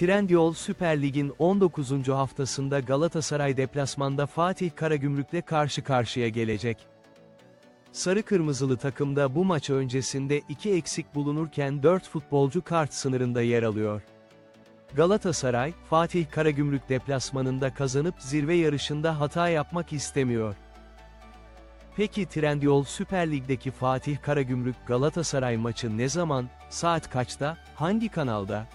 Trendyol Süper Lig'in 19. haftasında Galatasaray deplasmanda Fatih Karagümrük'le karşı karşıya gelecek. Sarı Kırmızılı takımda bu maç öncesinde 2 eksik bulunurken 4 futbolcu kart sınırında yer alıyor. Galatasaray, Fatih Karagümrük deplasmanında kazanıp zirve yarışında hata yapmak istemiyor. Peki Trendyol Süper Lig'deki Fatih Karagümrük Galatasaray maçı ne zaman, saat kaçta, hangi kanalda?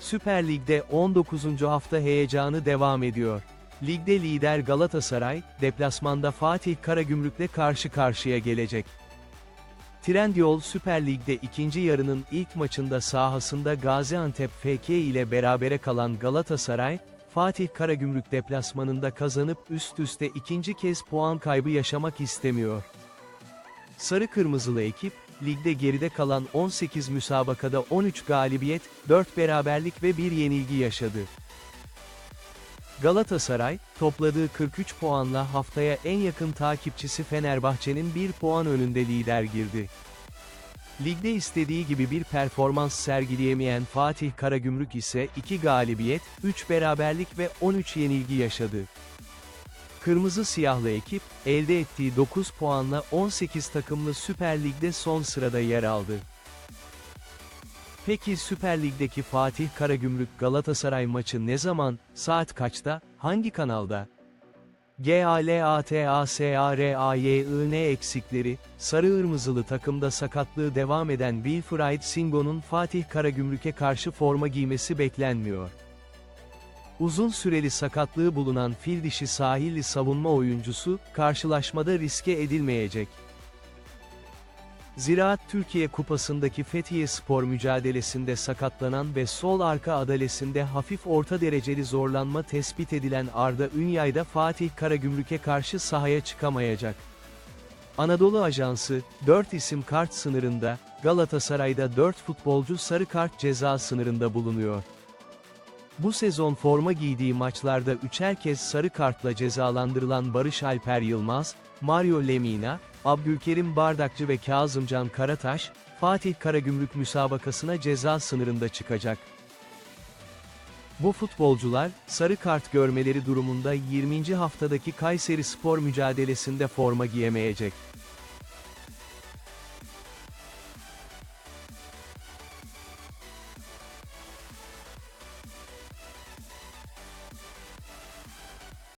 Süper Lig'de 19. hafta heyecanı devam ediyor. Ligde lider Galatasaray, deplasmanda Fatih Karagümrük'le karşı karşıya gelecek. Trendyol Süper Lig'de ikinci yarının ilk maçında sahasında Gaziantep FK ile berabere kalan Galatasaray, Fatih Karagümrük deplasmanında kazanıp üst üste ikinci kez puan kaybı yaşamak istemiyor. Sarı Kırmızılı ekip, ligde geride kalan 18 müsabakada 13 galibiyet, 4 beraberlik ve 1 yenilgi yaşadı. Galatasaray, topladığı 43 puanla haftaya en yakın takipçisi Fenerbahçe'nin 1 puan önünde lider girdi. Ligde istediği gibi bir performans sergileyemeyen Fatih Karagümrük ise 2 galibiyet, 3 beraberlik ve 13 yenilgi yaşadı. Kırmızı siyahlı ekip, elde ettiği 9 puanla 18 takımlı Süper Lig'de son sırada yer aldı. Peki Süper Lig'deki Fatih Karagümrük Galatasaray maçı ne zaman, saat kaçta, hangi kanalda? GALATASARAYIN eksikleri, Sarı Irmızılı takımda sakatlığı devam eden Wilfried Singo'nun Fatih Karagümrük'e karşı forma giymesi beklenmiyor. Uzun süreli sakatlığı bulunan fil dişi sahilli savunma oyuncusu, karşılaşmada riske edilmeyecek. Ziraat Türkiye Kupası'ndaki Fethiye Spor mücadelesinde sakatlanan ve sol arka adalesinde hafif orta dereceli zorlanma tespit edilen Arda Ünyay da Fatih Karagümrük'e karşı sahaya çıkamayacak. Anadolu Ajansı, 4 isim kart sınırında, Galatasaray'da 4 futbolcu sarı kart ceza sınırında bulunuyor. Bu sezon forma giydiği maçlarda üçer kez sarı kartla cezalandırılan Barış Alper Yılmaz, Mario Lemina, Abdülkerim Bardakçı ve Kazımcan Karataş, Fatih Karagümrük müsabakasına ceza sınırında çıkacak. Bu futbolcular, sarı kart görmeleri durumunda 20. haftadaki Kayseri Spor mücadelesinde forma giyemeyecek.